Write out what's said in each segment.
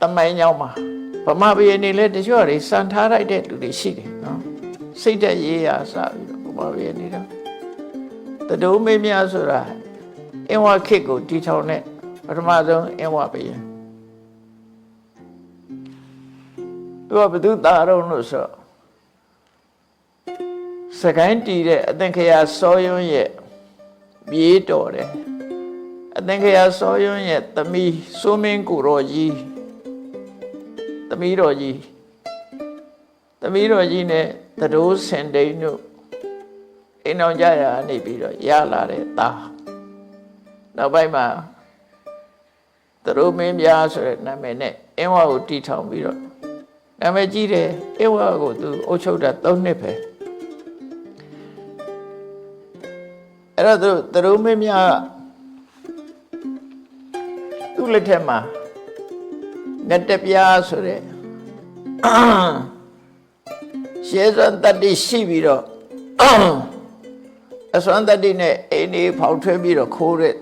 တမိုင်းကြောင်းမှာဗမာပြည်နေလဲတချို့တွေစံထားလိုက်တဲ့လူတွေရှိတယ်နော်စိတ်သက်ရေးရာစပြီးတော့ဗမာပြည်နေတော့တဒုံးမေးများဆိုတာအင်ဝခေတ်ကိုတီထောင်တဲ့ပထမဆုံးအင်ဝဘုရင်သူကဘယ်သူသားတော့လို့ဆိုတော့စကိုင်းတီတဲ့အသင်္ခရာစောယွန်းရဲ့မြေးတော်တယ်အသင်္ခရာစောယွန်းရဲ့သမီးစိုးမင်းကိုတော်ကြီး သမီးတော်ကြီးသမီးတော်ကြီးနဲ့သတို့စင်တိန်တို့အိမ်အောင်ကြရာနေပြီးတော့ရလာတဲ့သားနောက်ပိုင်းမှာသတို့မင်းပြားဆိုတဲ့နာမည်နဲ့အင်းဝါကိုတီထောင်ပြီးတော့နာမည်ကြီးတယ်အင်းဝါကိုသူအုပ်ချုပ်တာ၃နှစ်ပဲအဲ့တော့သူသတို့မင်းများကသူ့လက်ထက်မှာငတ်တပြားဆိုတဲ့ ရှေးစွမ်းတတ္တိရှိပြီးတော့အစွမ်းတတ္တိနဲ့အိမ်လေးဖောက်ထွဲပြီးတော့ခိုးတဲ့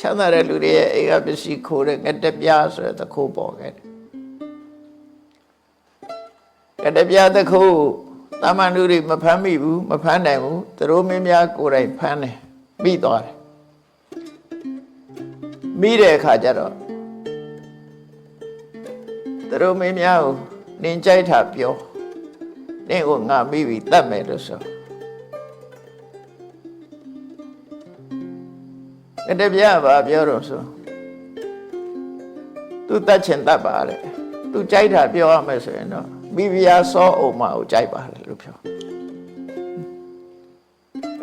ချမ်းသာတဲ့လူတွေရဲ့အိမ်ကပစ္စည်းခိုးတဲ့ငတ်တပြားဆိုတဲ့သခိုးပေါ်ခဲ့တယ်ငတ်တပြားသခိုးတာမန်လူတွေမဖမ်းမိဘူးမဖမ်းနိုင်ဘူးသူတို့မင်းများကိုယ်တိုင်ဖမ်းတယ်မိသွားတယ်မိတဲ့အခါကျတော့သူတို့မင်းများကို နင်ကြိုက်တာပြောနင့်ကိုငါမိပြီတတ်မယ်လို့ဆိုကတပြားပါပြောတော့ဆိုသူတတ်ချင်တတ်ပါလေသူကြိုက်တာပြောရမယ်ဆိုရင်တော့မိဖုရားစောအောင်မကိုကြိုက်ပါလေလို့ပြော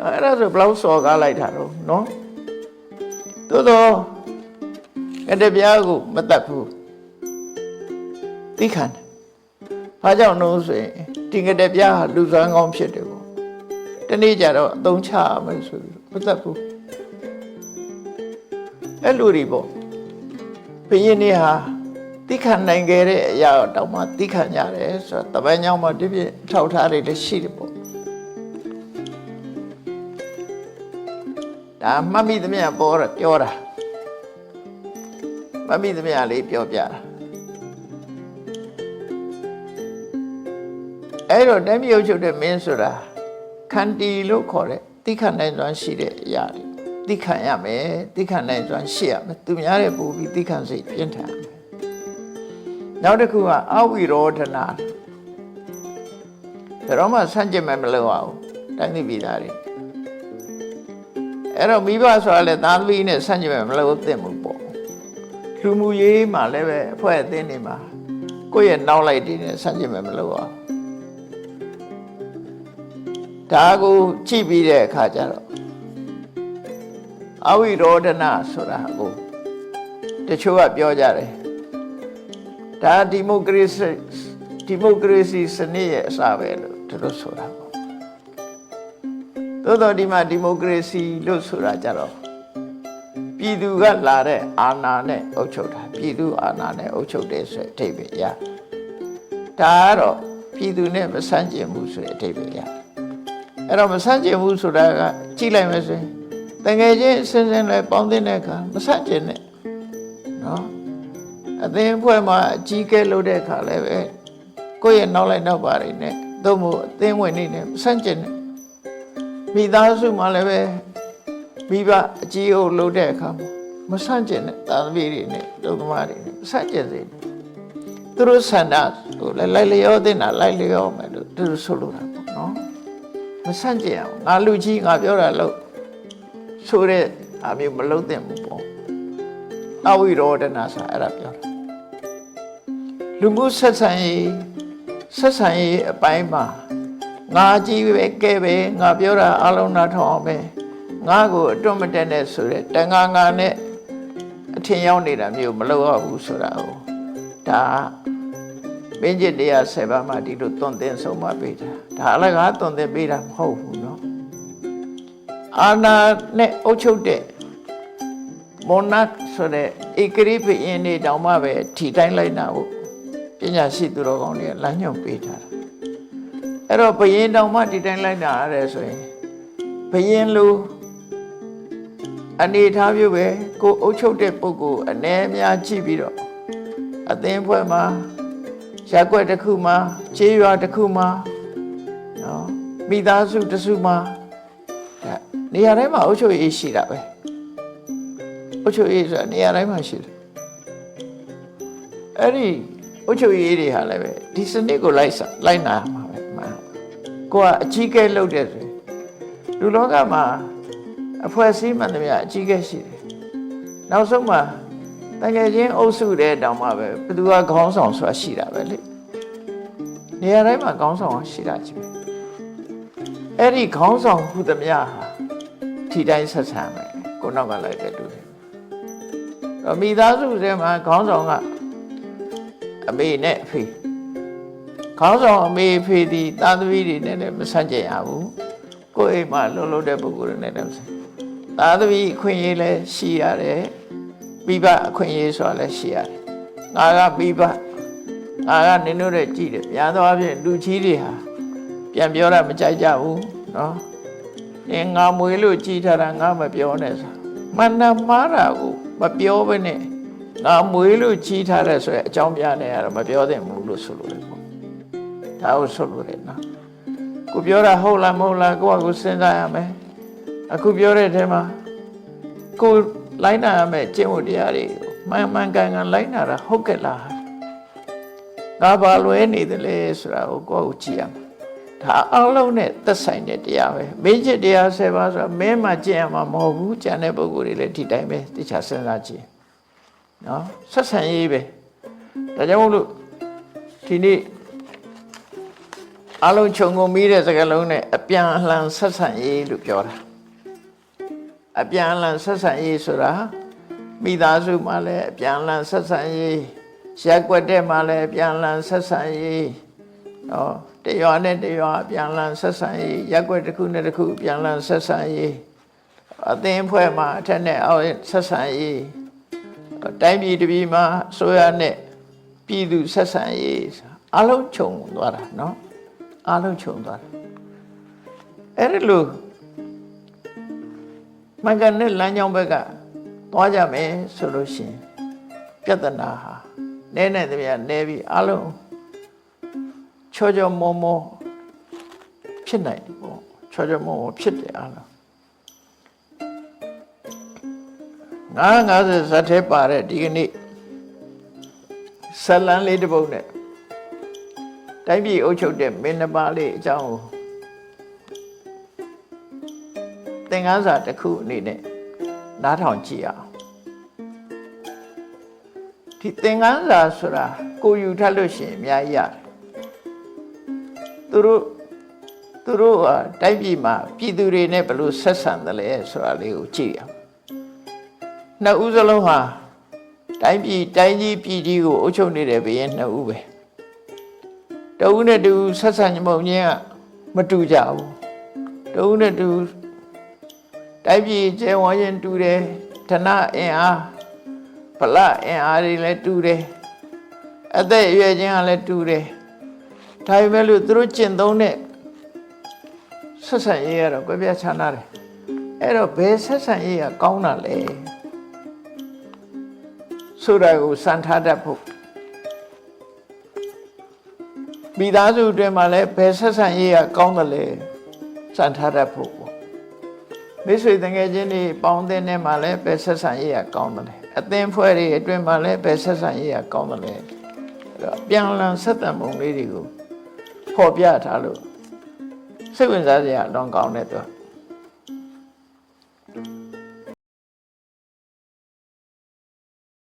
အဲ့ဒါဆိုဘလောက်စော်ကားလိုက်တာတော့နော်သို့တော့ကတပြားကိုမတတ်ဘူးသိခံတယ်။ ဘာကြောင့်လို့ဆိုရင်ဒီငတဲ့ပြားဟာလူစွမ်းကောင်းဖြစ်တယ်ပေါ့။တနေ့ကျတော့အသုံးချရမယ်ဆိုပြီးမသက်ဘူး။အဲ့လူတွေပေါ့။ဘုရင်နေဟာသိခံနိုင်ခဲ့တဲ့အရာတောင်မှသိခံကြတယ်ဆိုတော့တပန်းကြောင့်မှဒီပြည့်ထောက်ထားတွေလည်းရှိတယ်ပေါ့။ဒါမှတ်မိသမျှပေါ်တော့ပြောတာမှတ်မိသမျှလေးပြောပြတာ အဲ့တော့တိုင်းပြည်အုပ်ချုပ်တဲ့မင်းဆိုတာခန္တီလို့ခေါ်တဲ့တိခတ်နိုင်စွမ်းရှိတဲ့အရာတွေတိခတ်ရမယ်တိခတ်နိုင်စွမ်းရှိရမယ်သူများတဲ့ပူပြီးတိခတ်စိတ်ပြင်းထန်ရမယ်နောက်တစ်ခုကအဝိရောဓနာဘယ်တော့မှဆန့်ကျင်မယ်မလုပ်အောင်တိုင်းပြည်ပြည်သားတွေအဲ့တော့မိဘဆိုတာလည်းသားသမီးနဲ့ဆန့်ကျင်မယ်မလုပ်သင့်ဘူးပေါ့လူမှုရေးမှာလည်းပဲအဖွဲ့အသင်းတွေမှာကိုယ့်ရဲ့နောက်လိုက်တွေနဲ့ဆန့်ကျင်မယ်မလုပ်အောင် ဒါကိုကြည့်ပြီးတဲ့အခါကျတော့အဝိရောဒနာဆိုတာကိုတချို့ကပြောကြတယ်ဒါဒီမိုကရေစီဒီမိုကရေစီစနစ်ရဲ့အစပဲလို့သူတို့ဆိုတာပေါ့သို့တော့ဒီမှာဒီမိုကရေစီလို့ဆိုတာကြတော့ပြည်သူကလာတဲ့အာဏာနဲ့အုပ်ချုပ်တာပြည်သူအာဏာနဲ့အုပ်ချုပ်တယ်ဆိုတဲ့အဓိပ္ပာယ်ရဒါကတော့ပြည်သူနဲ့မဆန့်ကျင်ဘူးဆိုတဲ့အဓိပ္ပာယ်ရ အဲ့တော့မဆန့်ကျင်ဘူးဆိုတာကကြည့်လိုက်မယ်ဆိုရင်တငယ်ချင်းအစင်းစင်းလဲပေါင်းတဲ့အခါမဆန့်ကျင်နဲ့နော်အသင်းအဖွဲ့မှာအကြီးကဲလုပ်တဲ့အခါလည်းပဲကိုယ့်ရဲ့နောက်လိုက်နောက်ပါတွေနဲ့သို့မဟုတ်အသင်းဝင်နေနဲ့မဆန့်ကျင်နဲ့မိသားစုမှာလည်းပဲမိဘအကြီးအုပ်လုပ်တဲ့အခါမှာမဆန့်ကျင်နဲ့သာသမီတွေနဲ့ဒုက္ခမတွေနဲ့မဆန့်ကျင်စေနဲ့သူတို့ဆန္ဒကိုလည်းလိုက်လျောတဲ့နာလိုက်လျောမယ်လို့သူတို့ဆိုလိုတာပေါ့နော် မဆန့်ကျင်အောင်ငါလူကြီးငါပြောတာလို့ဆိုတဲ့အမျိုးမလုံးသင့်ဘူးပေါ့အဝိရောဒနာဆိုအဲ့ဒါပြောတာလူမှုဆက်ဆံရေးဆက်ဆံရေးအပိုင်းမှာငါကြီးပဲကဲပဲငါပြောတာအလုံးနာထောင်အောင်ပဲငါကိုအတွတ်မတက်နဲ့ဆိုတဲ့တန်ငါငါနဲ့အထင်ရောက်နေတာမျိုးမလုပ်ရဘူးဆိုတာကိုဒါ မင်းကြီးတရားဆယ်ပါးမှဒီလိုသွန်သင်ဆုံးမပေးတာဒါအလကားသွန်သင်ပေးတာမဟုတ်ဘူးနော်အာနာနဲ့အုပ်ချုပ်တဲ့မောနဆိုတဲ့ဧကရိပယင်းနေတောင်မှပဲထီတိုင်းလိုက်တာဟုတ်ပညာရှိသူတော်ကောင်းတွေကလမ်းညွှန်ပေးထားတာအဲ့တော့ဘယင်းတောင်မှထီတိုင်းလိုက်တာရဲဆိုရင်ဘယင်းလူအနေထားမျိုးပဲကိုအုပ်ချုပ်တဲ့ပုဂ္ဂိုလ်အ ਨੇ များကြည့်ပြီးတော့အသင်းဖွဲ့မှာ ရက်ွက်တစ်ခုမှာခြေရွာတစ်ခုမှာနော်မိသားစုတစ်စုမှာဒါနေရာတိုင်းမှာအုပ်ချုပ်ရေးရှိတာပဲအုပ်ချုပ်ရေးဆိုတာနေရာတိုင်းမှာရှိတယ်အဲ့ဒီအုပ်ချုပ်ရေးတွေဟာလည်းပဲဒီစနစ်ကိုလိုက်စားလိုက်နာမှာပဲမှန်ကိုကအကြီးကဲလုပ်တဲ့ဆိုရင်လူလောကမှာအဖွဲ့အစည်းမှန်သမျှအကြီးကဲရှိတယ်နောက်ဆုံးမှာ တကယ်ချင်းအုပ်စုတဲ့တောင်မှပဲဘယ်သူကခေါင်းဆောင်ဆိုတာရှိတာပဲလေနေရာတိုင်းမှာခေါင်းဆောင်ရှိတာကြီးပဲအဲ့ဒီခေါင်းဆောင်ဟုသမျှဟာထိတိုင်းဆက်ဆံမယ်ကိုနောက်ကလိုက်တဲ့လူတွေတော့မိသားစုထဲမှာခေါင်းဆောင်ကအမေနဲ့အဖေခေါင်းဆောင်အမေအဖေဒီသားသမီးတွေနဲ့လည်းမဆန့်ကျင်ရဘူးကိုယ်အိမ်မှာလှုပ်လှုပ်တဲ့ပုဂ္ဂိုလ်တွေနဲ့လည်းမဆန့်သားသမီးအခွင့်အရေးလည်းရှိရတယ် မိဘအခွင့်အရေးဆိုတာလည်းရှိရတယ်ငါကမိဘငါကနင်တို့တဲ့ကြည့်တယ်များသောအားဖြင့်လူကြီးတွေဟာပြန်ပြောတာမကြိုက်ကြဘူးနော်နင်ငါမွေလို့ကြည်ထားတာငါမပြောနဲ့ဆိုမန္တမားတာကိုမပြောဘဲနဲ့ငါမွေလို့ကြီးထားတဲ့ဆိုရယ်အကြောင်းပြနေရတော့မပြောသင့်ဘူးလို့ဆိုလို့လေပေါ့ဒါကိုဆိုလို့လေနော်ကိုပြောတာဟုတ်လားမဟုတ်လားကိုကကိုစဉ်းစားရမယ်အခုပြောတဲ့အထဲမှာကို လိုက်နာရမယ်ကျင့်ဝတ်တရားတွေမှန်မှန်ကန်ကန်လိုက်နာတာဟုတ်ကဲ့လားငါဘာလွဲနေတယ်လဲဆိုတာကိုကိုယ့်ကိုကြည့်ရမယ်ဒါအလုံးနဲ့သက်ဆိုင်တဲ့တရားပဲမင်းချစ်တရား၁၀ပါးဆိုတာမင်းမှကျင့်ရမှာမဟုတ်ဘူးကျန်တဲ့ပုဂ္ဂိုလ်တွေလည်းဒီတိုင်းပဲတခြားစဉ်းစားကြည့်နော်ဆက်ဆံရေးပဲဒါကြောင့်မို့လို့ဒီနေ့အလုံးခြုံငုံမိတဲ့စကားလုံးနဲ့အပြန်အလှန်ဆက်ဆံရေးလို့ပြောတာ အပြန်အလှန်ဆက်ဆံရေးဆိုတာမိသားစုမှာလည်းအပြန်အလှန်ဆက်ဆံရေးရက်ွက်တဲ့မှာလည်းအပြန်အလှန်ဆက်ဆံရေးနော်တရွာနဲ့တရွာအပြန်အလှန်ဆက်ဆံရေးရက်ွက်တစ်ခုနဲ့တစ်ခုအပြန်အလှန်ဆက်ဆံရေးအသင်းဖွဲ့မှာအထက်နဲ့အောက်ဆက်ဆံရေးတိုင်းပြည်တစ်ပြည်မှာဆိုရနဲ့ပြည်သူဆက်ဆံရေးအလုံးခြုံသွားတာနော်အလုံးခြုံသွားတာအဲ့ဒီလို မင်္ဂနဲ့လမ်းကြောင်းဘက်ကသွားကြမယ်ဆိုလို့ရှိရင်ပြဿနာဟာနဲနဲ့တည်းကနဲပြီးအလုံးချောချောမောမောဖြစ်နိုင်တယ်ပေါ့ချောချောမောမောဖြစ်တယ်အလုံးငါ90ဇတ်ထဲပါတဲ့ဒီကနေ့ဇလန်းလေးတစ်ပုဒ်နဲ့တိုင်းပြည်အုပ်ချုပ်တဲ့မင်းနှစ်ပါးလေးအကြောင်းကို သင်ခန်းစာတစ်ခုအနေနဲ့နားထောင်ကြည့်အောင်ဒီသင်ခန်းစာဆိုတာကိုယူထပ်လို့ရှိရင်အများကြီးရတယ်သူတို့သူတို့ဟာတိုင်းပြည်မှာပြည်သူတွေနဲ့ဘယ်လိုဆက်ဆံတယ်လဲဆိုတာလေးကိုကြည့်အောင်နှစ်ဦးစလုံးဟာတိုင်းပြည်တိုင်းကြီးပြည်ကြီးကိုအုပ်ချုပ်နေတဲ့ဘုရင်နှစ်ဦးပဲတဦးနဲ့တူဆက်ဆံမှုံချင်းကမတူကြဘူးတဦးနဲ့တူ တိုင်းပြည်ကျဲဝန်းရင်တူတယ်ဌာနအင်အားဗလအင်အားတွေလည်းတူတယ်အသက်အရွယ်ချင်းကလည်းတူတယ်ဒါပေမဲ့လို့သူတို့ကျင့်သုံးတဲ့ဆက်ဆံရေးကတော့ကြွယ်ပြချမ်းသာတယ်အဲ့တော့ဘယ်ဆက်ဆံရေးကကောင်းတာလဲဆိုတာကိုစံထားတတ်ဖို့မိသားစုအတွင်းမှာလည်းဘယ်ဆက်ဆံရေးကကောင်းတယ်လဲစံထားတတ်ဖို့ပေါ့ မိတ်ဆွေတငယ်ချင်းတွေပေါင်းတဲ့နဲ့မှာလည်းဘယ်ဆက်ဆံရေးကကောင်းတယ်လဲအသင်းဖွဲ့တွေအတွင်းမှာလည်းဘယ်ဆက်ဆံရေးကကောင်းတယ်လဲအဲ့တော့ပြန်လည်ဆက်တံပုံလေးတွေကိုဖော်ပြထားလို့စိတ်ဝင်စားစရာအလွန်ကောင်းတဲ့တော့